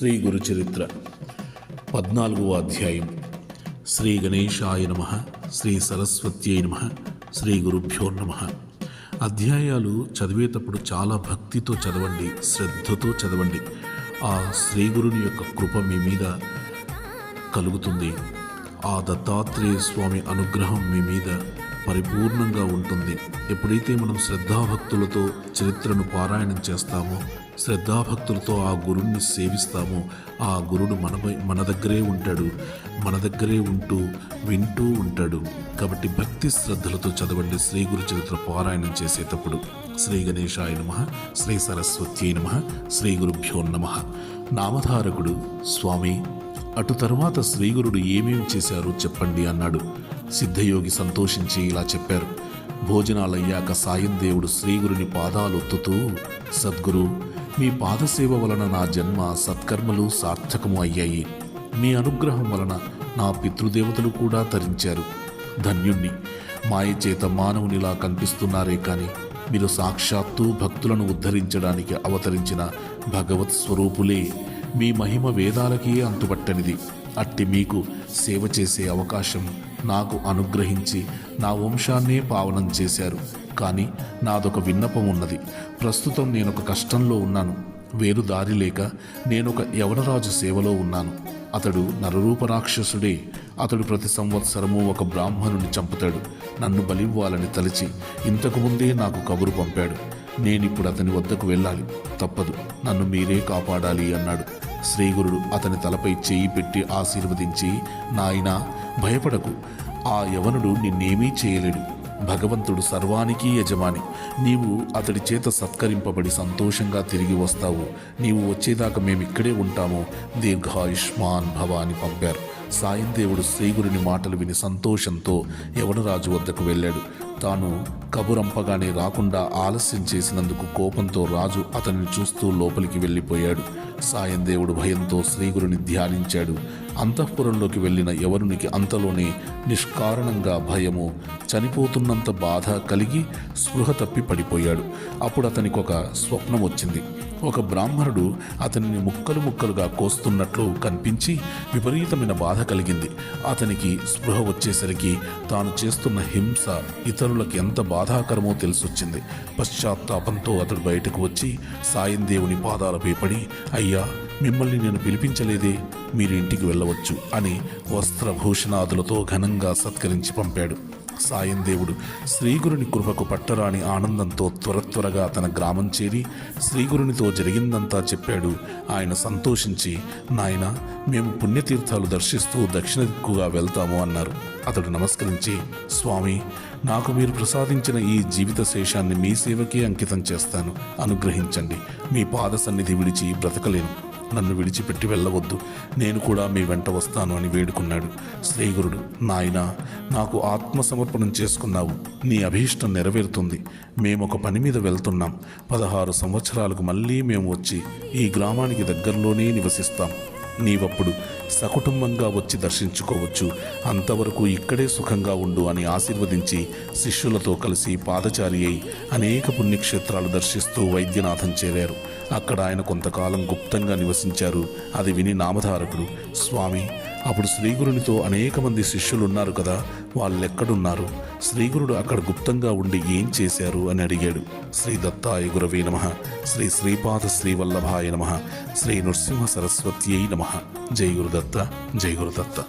శ్రీ గురు చరిత్ర పద్నాలుగవ అధ్యాయం. శ్రీ గణేశాయ నమ శ్రీ సరస్వత్యై నమ శ్రీ గురుభ్యో నమ. అధ్యాయాలు చదివేటప్పుడు చాలా భక్తితో చదవండి శ్రద్ధతో చదవండి. ఆ శ్రీ గురుని యొక్క కృప మీ మీద కలుగుతుంది. ఆ దత్తాత్రేయ స్వామి అనుగ్రహం మీ మీద పరిపూర్ణంగా ఉంటుంది. ఎప్పుడైతే మనం శ్రద్ధాభక్తులతో చరిత్రను పారాయణం చేస్తామో శ్రద్ధాభక్తులతో ఆ గురుణ్ణి సేవిస్తామో. ఆ గురుడు మన మన దగ్గరే ఉంటాడు. మన దగ్గరే ఉంటూ వింటూ ఉంటాడు. కాబట్టి భక్తి శ్రద్ధలతో చదవండి. శ్రీ గురు చరిత్ర పారాయణం చేసేటప్పుడు శ్రీ గణేశాయ నమ శ్రీ సరస్వతి నమ శ్రీ గురుభ్యో నమ. నామధారకుడు స్వామి అటు తరువాత శ్రీగురుడు ఏమేం చేశారో చెప్పండి అన్నాడు. సిద్ధయోగి సంతోషించి ఇలా చెప్పారు. భోజనాలయ్యాక సాయం దేవుడు శ్రీగురుని పాదాలొత్తుతూ సద్గురు మీ పాదసేవ వలన నా జన్మ సత్కర్మలు సార్థకము అయ్యాయి. మీ అనుగ్రహం వలన నా పితృదేవతలు కూడా తరించారు. ధన్యుణ్ణి. మాయ చేత మానవునిలా కనిపిస్తున్నారే కానీ మీరు సాక్షాత్తు భక్తులను ఉద్ధరించడానికి అవతరించిన భగవత్ స్వరూపులే. మీ మహిమ వేదాలకి అంతుపట్టనిది అట్టి మీకు సేవ చేసే అవకాశం నాకు అనుగ్రహించి నా వంశాన్నే పావనం చేశారు. కానీ నాదొక విన్నపం ఉన్నది. ప్రస్తుతం నేనొక కష్టంలో ఉన్నాను. వేరు దారి లేక నేనొక యవనరాజు సేవలో ఉన్నాను. అతడు నరరూప రాక్షసుడే. అతడు ప్రతి సంవత్సరము ఒక బ్రాహ్మణుని చంపుతాడు. నన్ను బలివ్వాలని తలిచి ఇంతకు ముందే నాకు కబురు పంపాడు. నేనిప్పుడు అతని వద్దకు వెళ్ళాలి. తప్పదు. నన్ను మీరే కాపాడాలి అన్నాడు. శ్రీగురుడు అతని తలపై చేయి పెట్టి ఆశీర్వదించి నాయనా భయపడకు. ఆ యవనుడు నిన్నేమీ చేయలేడు. భగవంతుడు సర్వానికి యజమాని. నీవు అతడి చేత సత్కరింపబడి సంతోషంగా తిరిగి వస్తావు. నీవు వచ్చేదాకా మేమిక్కడే ఉంటాము. దీర్ఘాయుష్మాన్ భవ అని పంపారు. సాయం దేవుడు శ్రీగురుని మాటలు విని సంతోషంతో యవనరాజు వద్దకు వెళ్ళాడు. తాను కబురంపగానే రాకుండా ఆలస్యం చేసినందుకు కోపంతో రాజు అతనిని చూస్తూ లోపలికి వెళ్ళిపోయాడు. సాయం దేవుడు భయంతో శ్రీగురుని ధ్యానించాడు. అంతఃపురంలోకి వెళ్ళిన యవనునికి అంతలోనే నిష్కారణంగా భయము చనిపోతున్నంత బాధ కలిగి స్పృహ తప్పి పడిపోయాడు. అప్పుడు అతనికి ఒక స్వప్నం వచ్చింది. ఒక బ్రాహ్మణుడు అతనిని ముక్కలు ముక్కలుగా కోస్తున్నట్లు కనిపించి విపరీతమైన బాధ కలిగింది. అతనికి స్పృహ వచ్చేసరికి తాను చేస్తున్న హింస ఇతరులకు ఎంత బాధాకరమో తెలిసొచ్చింది. పశ్చాత్తాపంతో అతడు బయటకు వచ్చి సాయం దేవుని పాదాలపై పడి అయ్యా మిమ్మల్ని నేను పిలిపించలేదే మీరు ఇంటికి వెళ్ళవచ్చు అని వస్త్రభూషణాదులతో ఘనంగా సత్కరించి పంపాడు. సాయం దేవుడు శ్రీగురుని కృపకు పట్టరాని ఆనందంతో త్వర త్వరగా తన గ్రామం చేరి శ్రీగురునితో జరిగిందంతా చెప్పాడు. ఆయన సంతోషించి నాయన మేము పుణ్యతీర్థాలు దర్శిస్తూ దక్షిణ దిక్కుగా వెళ్తాము అన్నారు. అతడు నమస్కరించి స్వామి నాకు మీరు ప్రసాదించిన ఈ జీవిత శేషాన్ని మీ సేవకే అంకితం చేస్తాను. అనుగ్రహించండి. మీ పాద సన్నిధి విడిచి బ్రతకలేను. నన్ను విడిచిపెట్టి వెళ్ళవద్దు. నేను కూడా మీ వెంట వస్తాను అని వేడుకున్నాడు. శ్రీగురుడు నాయన నాకు ఆత్మసమర్పణం చేసుకున్నావు. నీ అభీష్టం నెరవేరుతుంది. మేము ఒక పని మీద వెళ్తున్నాం. పదహారు సంవత్సరాలకు మళ్ళీ మేము వచ్చి ఈ గ్రామానికి దగ్గరలోనే నివసిస్తాం. నీవప్పుడు సకుటుంబంగా వచ్చి దర్శించుకోవచ్చు. అంతవరకు ఇక్కడే సుఖంగా ఉండు అని ఆశీర్వదించి శిష్యులతో కలిసి పాదచారి అయి అనేక పుణ్యక్షేత్రాలు దర్శిస్తూ వైద్యనాథం చేరారు. అక్కడ ఆయన కొంతకాలం గుప్తంగా నివసించారు. అది విని నామధారకుడు స్వామి అప్పుడు శ్రీగురునితో అనేక మంది శిష్యులు ఉన్నారు కదా వాళ్ళెక్కడున్నారు? శ్రీగురుడు అక్కడ గుప్తంగా ఉండి ఏం చేశారు అని అడిగాడు. శ్రీ దత్తాయ గురవే నమ. శ్రీ శ్రీపాద శ్రీవల్లభాయ నమ. శ్రీ నృసింహ సరస్వత్యై నమ. జై గురుదత్త జై గురుదత్త